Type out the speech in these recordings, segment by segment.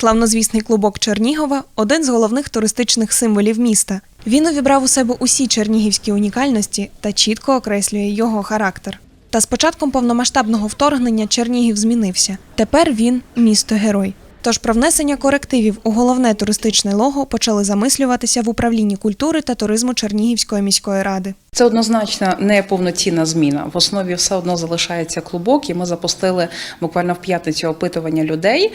Славнозвісний клубок Чернігова один з головних туристичних символів міста. Він увібрав у себе усі чернігівські унікальності та чітко окреслює його характер. Та з початком повномасштабного вторгнення Чернігів змінився. Тепер він місто герой. Тож про внесення корективів у головне туристичне лого почали замислюватися в управлінні культури та туризму Чернігівської міської ради. Це однозначно не повноцінна зміна. В основі все одно залишається клубок, і ми запустили буквально в п'ятницю опитування людей.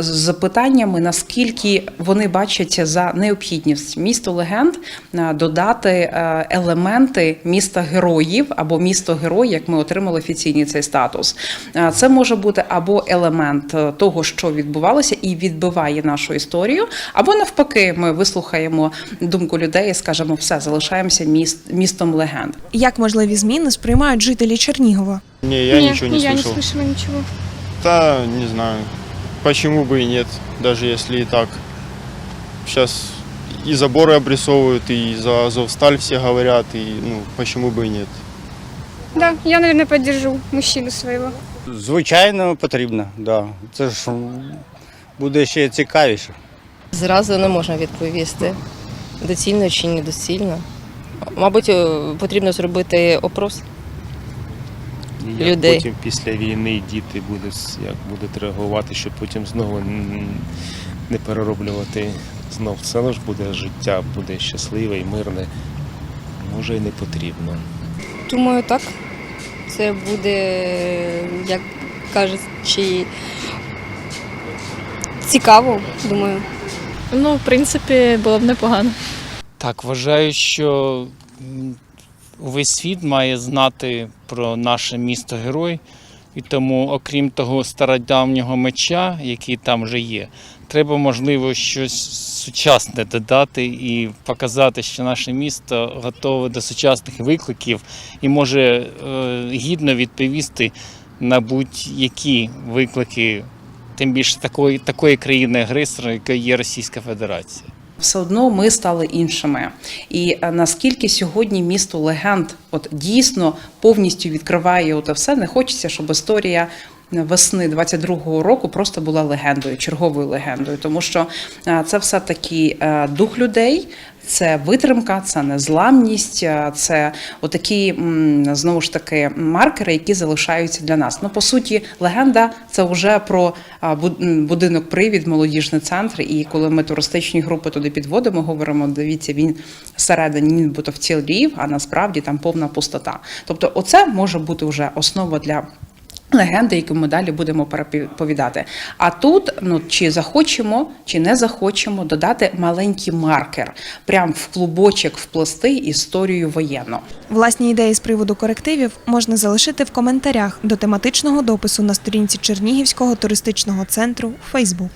Запитаннями, наскільки вони бачать за необхідність місто легенд а, додати е, елементи міста героїв або місто герой, як ми отримали офіційний цей статус. А, Це може бути або елемент е, того, що відбувалося, і відбиває нашу історію, або навпаки, ми вислухаємо думку людей і скажемо, все залишаємося міст, містом легенд. Як можливі зміни сприймають жителі Чернігова? Не, я Нет, ничего не я слышал. не слышала ничего. Да, не знаю Почему бы и нет, даже если и так. Сейчас и заборы обрисовывают, и за Азовсталь все говорят, и ну, почему бы и нет. Да, я, наверное, поддержу мужчину своего. Звичайно, потрібно, да. Це ж буде ще цікавіше. Зразу не можна відповісти, доцільно чи недоцільно. Мабуть, е, потрібно зробити опрос. Як людей. потім після війни діти будуть як будуть реагувати, щоб потім знову не перероблювати знов. Це ж буде життя, буде щасливе і мирне. Може і не потрібно. Думаю, так. Це буде, як кажучи, цікаво, думаю. Ну, в принципі, було б непогано. Так, вважаю, що м, увесь світ має знати про наше місто герой. І тому, окрім того стародавнього меча, який там вже є, треба, можливо, щось сучасне додати і показати, що наше місто готове до сучасних викликів і може е, гідно відповісти на будь-які виклики, тим більше такої, такої країни-агресора, якою є Російська Федерація. Все одно ми стали іншими. І е, наскільки сьогодні місто легенд от дійсно повністю відкриває оте все, не хочеться, щоб історія. Весни 22-го року просто була легендою, черговою легендою, тому що е, це все таки е, дух людей, це витримка, це незламність, е, це отакі знову ж таки маркери, які залишаються для нас. Ну по суті, легенда це вже про будинок привід, молодіжний центр. І коли ми туристичні групи туди підводимо, говоримо, дивіться, він всередині нібито вцілів, а насправді там повна пустота. Тобто, оце може бути вже основа для. Легенди, яку ми далі будемо переповідати. А тут, ну чи захочемо, чи не захочемо додати маленький маркер, прям в клубочок вплести історію воєнну. Власні ідеї з приводу корективів можна залишити в коментарях до тематичного допису на сторінці Чернігівського туристичного центру Facebook.